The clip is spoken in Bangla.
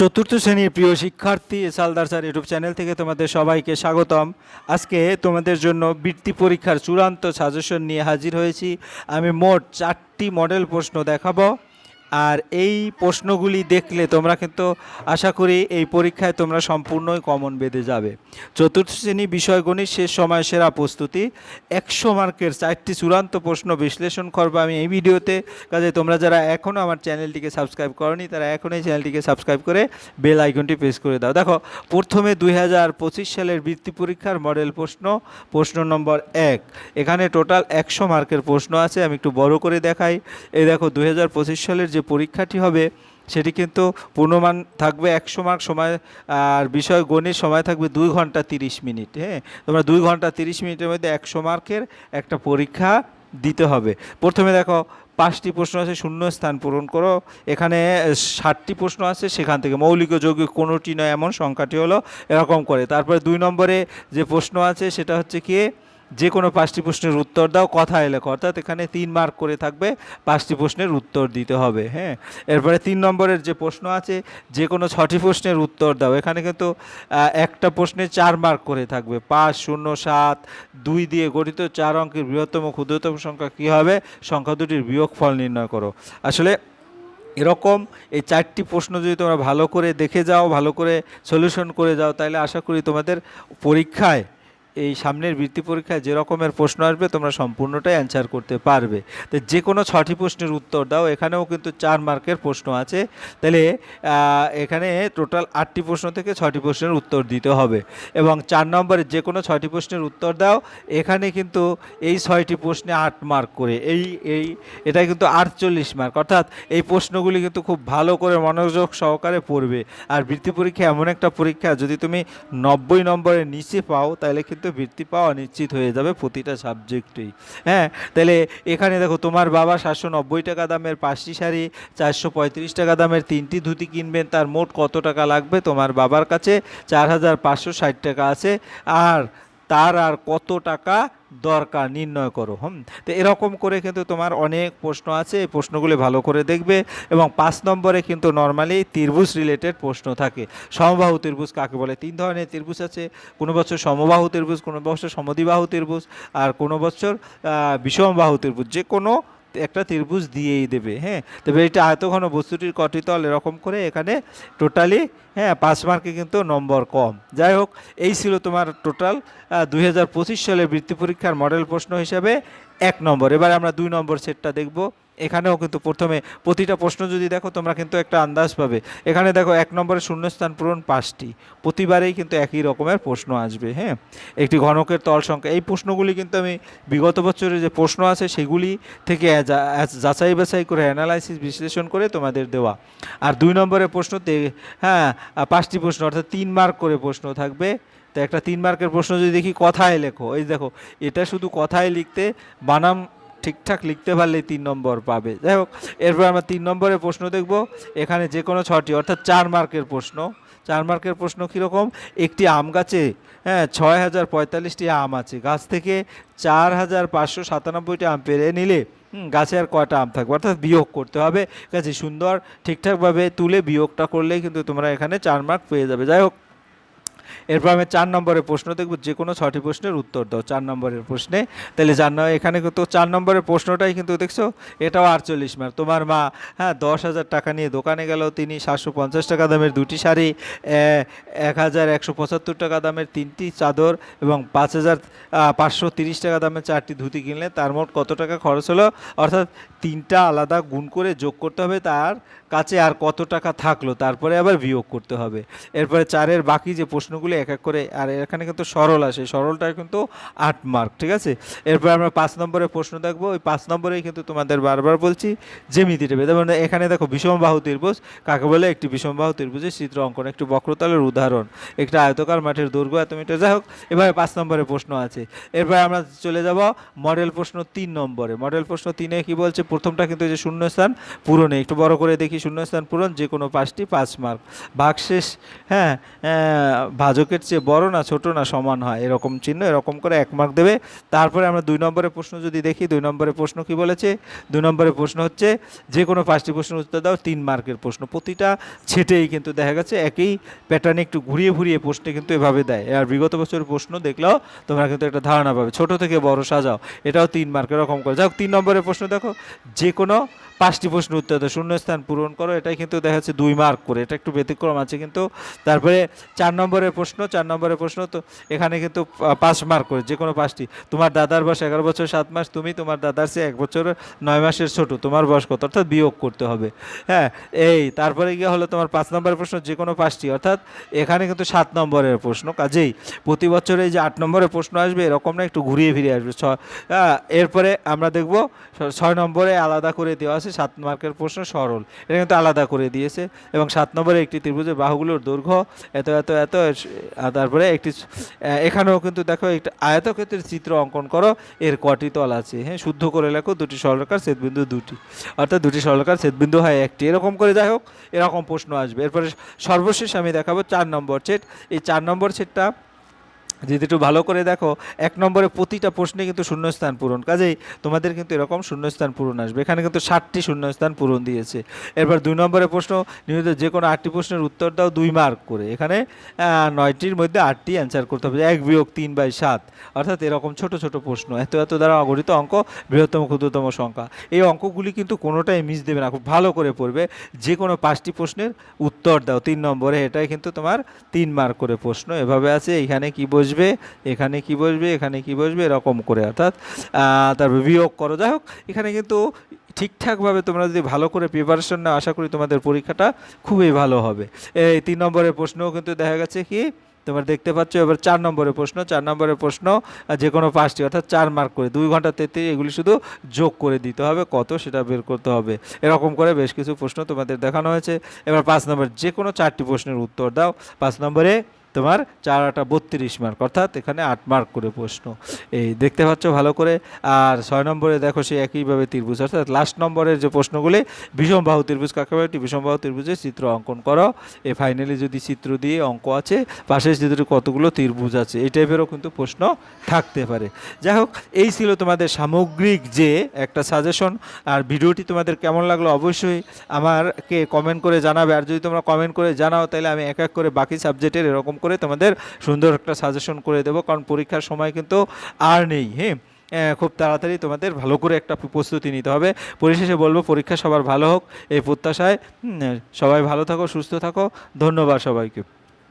চতুর্থ শ্রেণির প্রিয় শিক্ষার্থী সালদার স্যার ইউটিউব চ্যানেল থেকে তোমাদের সবাইকে স্বাগতম। আজকে তোমাদের জন্য বৃত্তি পরীক্ষার চূড়ান্ত সাজেশন নিয়ে হাজির হয়েছি। আমি মোট চারটি মডেল প্রশ্ন দেখাবো। আর এই প্রশ্নগুলি দেখলে তোমরা কিন্তু আশা করি এই পরীক্ষায় তোমরা সম্পূর্ণই কমন বেঁধে যাবে। চতুর্থ শ্রেণি বিষয় গণিত শেষ সময় সেরা প্রস্তুতি। একশো মার্কের চারটি চূড়ান্ত প্রশ্ন বিশ্লেষণ করব আমি এই ভিডিওতে। কাজে তোমরা যারা এখনও আমার চ্যানেলটিকে সাবস্ক্রাইব করনি, তারা এখনই চ্যানেলটিকে সাবস্ক্রাইব করে বেল আইকনটি প্রেস করে দাও। দেখো, প্রথমে দুই হাজার পঁচিশ সালের বৃত্তি পরীক্ষার মডেল প্রশ্ন প্রশ্ন নম্বর এক। এখানে টোটাল একশো মার্কের প্রশ্ন আছে, আমি একটু বড় করে দেখাই। এই দেখো, দুই হাজার পঁচিশ সালের যে পরীক্ষাটি হবে, সেটি কিন্তু পূর্ণমান থাকবে একশো মার্ক সময়, আর বিষয় গণিত সময় থাকবে দুই ঘণ্টা তিরিশ মিনিট হ্যাঁ? তোমরা দুই ঘণ্টা তিরিশ মিনিটের মধ্যে একশো মার্কের একটা পরীক্ষা দিতে হবে। প্রথমে দেখো, পাঁচটি প্রশ্ন আছে, শূন্য স্থান পূরণ করো। এখানে ষাটটি প্রশ্ন আছে, সেখান থেকে মৌলিক ও যৌগিক কোনোটি নয়, এমন সংখ্যাটি হলো এরকম করে। তারপরে দুই নম্বরে যে প্রশ্ন আছে, সেটা হচ্ছে কি? যে কোনো পাঁচটি প্রশ্নের উত্তর দাও, কথা লেখো। অর্থাৎ এখানে তিন মার্ক করে থাকবে, পাঁচটি প্রশ্নের উত্তর দিতে হবে হ্যাঁ? এরপরে তিন নম্বরের যে প্রশ্ন আছে যে কোনো ছটি প্রশ্নের উত্তর দাও। এখানে কিন্তু একটা প্রশ্নে চার মার্ক করে থাকবে। পাঁচ, শূন্য, সাত, দুই দিয়ে গঠিত চার অঙ্কের বৃহত্তম ক্ষুদ্রতম সংখ্যা কী হবে? সংখ্যা দুটির বিয়োগফল নির্ণয় করো। আসলে এরকম এই চারটি প্রশ্ন যদি তোমরা ভালো করে দেখে যাও, ভালো করে সলিউশন করে যাও, তাহলে আশা করি তোমাদের পরীক্ষায় এই সামনের বৃত্তি পরীক্ষায় যে রকমের প্রশ্ন আসবে, তোমরা সম্পূর্ণটাই অ্যান্সার করতে পারবে। তো যে কোনো ছটি প্রশ্নের উত্তর দাও, এখানেও কিন্তু চার মার্কের প্রশ্ন আছে। তাহলে এখানে টোটাল আটটি প্রশ্ন থেকে ছটি প্রশ্নের উত্তর দিতে হবে। এবং চার নম্বরে যে কোনো ছয়টি প্রশ্নের উত্তর দাও, এখানে কিন্তু এই ছয়টি প্রশ্নে আট মার্ক করে। এই এই, এটা কিন্তু আটচল্লিশ মার্ক। অর্থাৎ এই প্রশ্নগুলি কিন্তু খুব ভালো করে মনোযোগ সহকারে পড়বে। আর বৃত্তি পরীক্ষা এমন একটা পরীক্ষা, যদি তুমি নব্বই নম্বরের নিচে পাও, তাহলে কিন্তু বৃত্তি পাওয়া নিশ্চিত হয়ে যাবে প্রতিটা সাবজেক্টেই হ্যাঁ তাহলে এখানে দেখো, তোমার বাবা সাতশো নব্বই টাকা দামের পাঁচটি শাড়ি, চারশো পঁয়ত্রিশ টাকা দামের তিনটি ধুতি কিনবেন, তার মোট কত টাকা লাগবে? তোমার বাবার কাছে চার হাজার পাঁচশো ষাট টাকা আছে। আর তার আর কত টাকা দরকার নির্ণয় করো, হুম? তো এরকম করে কিন্তু তোমার অনেক প্রশ্ন আছে, এই প্রশ্নগুলি ভালো করে দেখবে এবং পাঁচ নম্বরে কিন্তু নর্মালি ত্রিভুজ রিলেটেড প্রশ্ন থাকে। সমবাহু ত্রিভুজ কাকে বলে? তিন ধরনের ত্রিভুজ আছে, কোনো বছর সমবাহু ত্রিভুজ, কোনো বছর সমদিবাহু ত্রিভুজ আর কোনো বছর বিষমবাহু ত্রিভুজ। যে কোনো একটা ত্রিভুজ দিয়েই দেবে হ্যাঁ? তবে এটা আয়তঘন বস্তুটির কটি তল এরকম করে এখানে টোটালি হ্যাঁ পাঁচ মার্কে কিন্তু নম্বর কম। যাই হোক, এই ছিল তোমার টোটাল দুই হাজার পঁচিশ সালে বৃত্তি পরীক্ষার মডেল প্রশ্ন হিসাবে। এক নম্বর। এবার আমরা দুই নম্বর সেটটা দেখব। এখানেও কিন্তু প্রথমে প্রতিটা প্রশ্ন যদি দেখো, তোমরা কিন্তু একটা আন্দাজ পাবে। এখানে দেখো, এক নম্বরে শূন্যস্থান পূরণ পাঁচটি। প্রতিবারেই কিন্তু একই রকমের প্রশ্ন আসবে হ্যাঁ? একটি ঘনকের তল সংখ্যা। এই প্রশ্নগুলি কিন্তু আমি বিগত বছরের যে প্রশ্ন আছে, সেগুলি থেকে যাচাই বাছাই করে অ্যানালাইসিস বিশ্লেষণ করে তোমাদের দেওয়া। আর দুই নম্বরের প্রশ্নতে হ্যাঁ পাঁচটি প্রশ্ন, অর্থাৎ তিন মার্ক করে প্রশ্ন থাকবে। তো একটা তিন মার্কের প্রশ্ন যদি দেখি, কথায় লেখো। এই দেখো, এটা শুধু কথায় লিখতে, বানাম ঠিকঠাক লিখতে পারলে তিন নম্বর পাবে। যাই হোক, এরপর আমরা তিন নম্বরের প্রশ্ন দেখব। এখানে যে কোনো ছটি, অর্থাৎ চার মার্কের প্রশ্ন। চার মার্কের প্রশ্ন কীরকম? একটি আম গাছে হ্যাঁ ছয় হাজার পঁয়তাল্লিশটি আম আছে। গাছ থেকে চার হাজার পাঁচশো সাতানব্বইটি আম পেরে নিলে গাছে আর কয়টা আম থাকবে? অর্থাৎ বিয়োগ করতে হবে। আছে সুন্দর ঠিকঠাকভাবে তুলে বিয়োগটা করলেই কিন্তু তোমরা এখানে চার মার্ক পেয়ে যাবে। যাই হোক এরপর আমি চার নম্বরের প্রশ্ন দেখব, যে কোনো ছটি প্রশ্নের উত্তর দাও, চার নম্বরের প্রশ্নে। তাহলে চার নম্বর এখানে কিন্তু চার নম্বরের প্রশ্নটাই কিন্তু দেখছ, এটাও আটচল্লিশ মার্ক তোমার মা হ্যাঁ দশ হাজার টাকা নিয়ে দোকানে গেল, তিনি সাতশো পঞ্চাশ টাকা দামের দুটি শাড়ি এক হাজার একশো পঁচাত্তর টাকা দামের তিনটি চাদর এবং পাঁচ হাজার পাঁচশো তিরিশ টাকা দামের চারটি ধুতি কিনলেন, তার মোট কত টাকা খরচ হলো? অর্থাৎ তিনটা আলাদা গুণ করে যোগ করতে হবে, তার কাছে আর কত টাকা থাকল, তারপরে আবার বিয়োগ করতে হবে। এরপরে চারের বাকি যে প্রশ্নগুলি এক এক করে, আর এখানে কিন্তু সরল আসে। সরলটা কিন্তু আট মার্ক ঠিক আছে? এরপর আমরা পাঁচ নম্বরে প্রশ্ন দেখব। ওই পাঁচ নম্বরেই কিন্তু তোমাদের বারবার বলছি, জ্যামিতি দেবে যেমন এখানে দেখো বিষমবাহু ত্রিভুজ। কাকে বলে? একটি বিষমবাহু ত্রিভুজের চিত্র অঙ্কন, একটি বক্রতলের উদাহরণ, একটা আয়তকার মাঠের দৈর্ঘ্য এত মিটার। যাই হোক, এবারে পাঁচ নম্বরে প্রশ্ন আছে। এরপর আমরা চলে যাব মডেল প্রশ্ন তিন নম্বরে। মডেল প্রশ্ন তিনে কি বলছে? প্রথমটা কিন্তু যে শূন্যস্থান পূরণে। একটু বড় করে দেখি শূন্যস্থান পূরণ যে কোনো পাঁচটি পাঁচ মার্ক ভাগশেষ হ্যাঁ ভাজকের চেয়ে বড় না ছোট না সমান হয়? এরকম চিহ্ন, এরকম করে এক মার্ক দেবে। তারপরে আমরা দুই নম্বরের প্রশ্ন যদি দেখি, দুই নম্বরের প্রশ্ন কি বলেছে? দুই নম্বরের প্রশ্ন হচ্ছে, যে কোনো পাঁচটি প্রশ্নের উত্তর দাও, তিন মার্কের প্রশ্ন। প্রতিটা ছেটেই কিন্তু দেখা গেছে একই প্যাটার্নে একটু ঘুরিয়ে ঘুরিয়ে প্রশ্নে কিন্তু এভাবে দেয়। আর বিগত বছরের প্রশ্ন দেখলেও তোমরা কিন্তু একটা ধারণা পাবে, ছোট থেকে বড় সাজাও, এটাও তিন মার্ক এরকম করে। যাও তিন নম্বরের প্রশ্ন দেখো, যে কোনো পাঁচটি প্রশ্ন উত্তর দাও, শূন্যস্থান পূরণ করো, এটাই কিন্তু দেখা যাচ্ছে দুই মার্ক করে। এটা একটু ব্যতিক্রম আছে কিন্তু। তারপরে চার নম্বরের প্রশ্ন, চার নম্বরের প্রশ্ন, তো এখানে কিন্তু পাঁচ মার্ক করে, যে কোনো পাঁচটি। তোমার দাদার বয়স এগারো বছর, সাত মাস, তুমি তোমার দাদার সে এক বছর, নয় মাসের ছোট, তোমার বয়স কত? অর্থাৎ বিয়োগ করতে হবে। হ্যাঁ এই, তারপরে গিয়ে হলো তোমার পাঁচ নম্বরের প্রশ্ন, যে কোনো পাঁচটি। অর্থাৎ এখানে কিন্তু সাত নম্বরের প্রশ্ন, কাজেই প্রতি বছরে এই যে আট নম্বরের প্রশ্ন আসবে, এরকম না, একটু ঘুরিয়ে ফিরে আসবে। ছ এরপরে আমরা দেখব ছয় নম্বরে আলাদা করে দেওয়া আছে, সাত মার্কের প্রশ্ন সরল। এটা কিন্তু আলাদা করে দিয়েছে, এবং সাত নম্বরে একটি ত্রিভুজের বাহুগুলোর দৈর্ঘ্য, এত এত এত তারপরে একটি এখানেও কিন্তু দেখো একটি আয়তক্ষেত্রের চিত্র অঙ্কন করো, এর কটি তল আছে। হ্যাঁ শুদ্ধ করে লেখো, দুটি সরলরেখার ছেদবিন্দু দুটি। অর্থাৎ দুটি সরলরেখার ছেদবিন্দু হয় একটি। এরকম করে যাই হোক, এরকম প্রশ্ন আসবে। এরপরে সর্বশেষ আমি দেখাবো চার নম্বর সেট এই চার নম্বর সেটটা যদি একটু ভালো করে দেখো, এক নম্বরে প্রতিটা প্রশ্নে কিন্তু শূন্যস্থান পূরণ। কাজেই তোমাদের কিন্তু এরকম শূন্যস্থান পূরণ আসবে। এখানে কিন্তু ষাটটি শূন্যস্থান পূরণ দিয়েছে। এরপর দুই নম্বরের প্রশ্ন নিয়মিত যে কোনো আটটি প্রশ্নের উত্তর দাও দুই মার্ক করে। এখানে নয়টির মধ্যে আটটি অ্যান্সার করতে হবে। এক বিয়োগ তিন বাই সাত। অর্থাৎ এরকম ছোট ছোট প্রশ্ন। এত এত দ্বারা অগণিত অঙ্ক, বৃহত্তম ক্ষুদ্রতম সংখ্যা। এই অঙ্কগুলি কিন্তু কোনোটাই মিস দেবে না। খুব ভালো করে পড়বে। যে কোনো পাঁচটি প্রশ্নের উত্তর দাও। তিন নম্বরে এটাই কিন্তু তোমার তিন মার্ক করে প্রশ্ন। এভাবে আছে। এখানে কী কি বসবে, এখানে কি বসবে, এখানে কি বসবে, এরকম করে অর্থাৎ তারপর বিয়োগ করো। যাই হোক, এখানে কিন্তু ঠিকঠাকভাবে তোমরা যদি ভালো করে প্রিপারেশন নাও, আশা করি তোমাদের পরীক্ষাটা খুবই ভালো হবে। এই তিন নম্বরের প্রশ্নও কিন্তু দেখা গেছে কি, তোমরা দেখতে পাচ্ছ, এবার চার নম্বরের প্রশ্ন, চার নম্বরের প্রশ্ন যে কোনো পাঁচটি, অর্থাৎ চার মার্ক করে। দুই ঘণ্টা তেত্রিশ, এগুলি শুধু যোগ করে দিতে হবে, কত সেটা বের করতে হবে। এরকম করে বেশ কিছু প্রশ্ন তোমাদের দেখানো হয়েছে। এবার পাঁচ নম্বর যে কোনো চারটি প্রশ্নের উত্তর দাও। পাঁচ নম্বরে তোমার চার আটা বত্রিশ মার্ক অর্থাৎ এখানে আট মার্ক করে প্রশ্ন। এই দেখতে পাচ্ছ ভালো করে। আর ছয় নম্বরে দেখো সে একইভাবে ত্রিভুজ, অর্থাৎ লাস্ট নম্বরের যে প্রশ্নগুলি বিষমবাহু ত্রিভুজ, কাকে বলে? একটি বিষমবাহু ত্রিভুজের চিত্র অঙ্কন করো। এ ফাইনালি যদি চিত্র দিয়ে অঙ্ক আছে, পাশের চিত্রে কতগুলো ত্রিভুজ আছে, এই টাইপেরও কিন্তু প্রশ্ন থাকতে পারে। যাই হোক, এই ছিল তোমাদের সামগ্রিক যে একটা সাজেশন আর ভিডিওটি তোমাদের কেমন লাগল অবশ্যই আমারকে কমেন্ট করে জানাবে। আর যদি তোমরা কমেন্ট করে জানাও, তাহলে আমি এক এক করে বাকি সাবজেক্টের এরকম করে তোমাদের সুন্দর একটা সাজেশন করে দেবো। কারণ পরীক্ষার সময় কিন্তু আর নেই হ্যাঁ? খুব তাড়াতাড়ি তোমাদের ভালো করে একটা প্রস্তুতি নিতে হবে। পরিশেষে বলব, পরীক্ষা সবার ভালো হোক, এই প্রত্যাশায় সবাই ভালো থাকো, সুস্থ থাকো। ধন্যবাদ সবাইকে।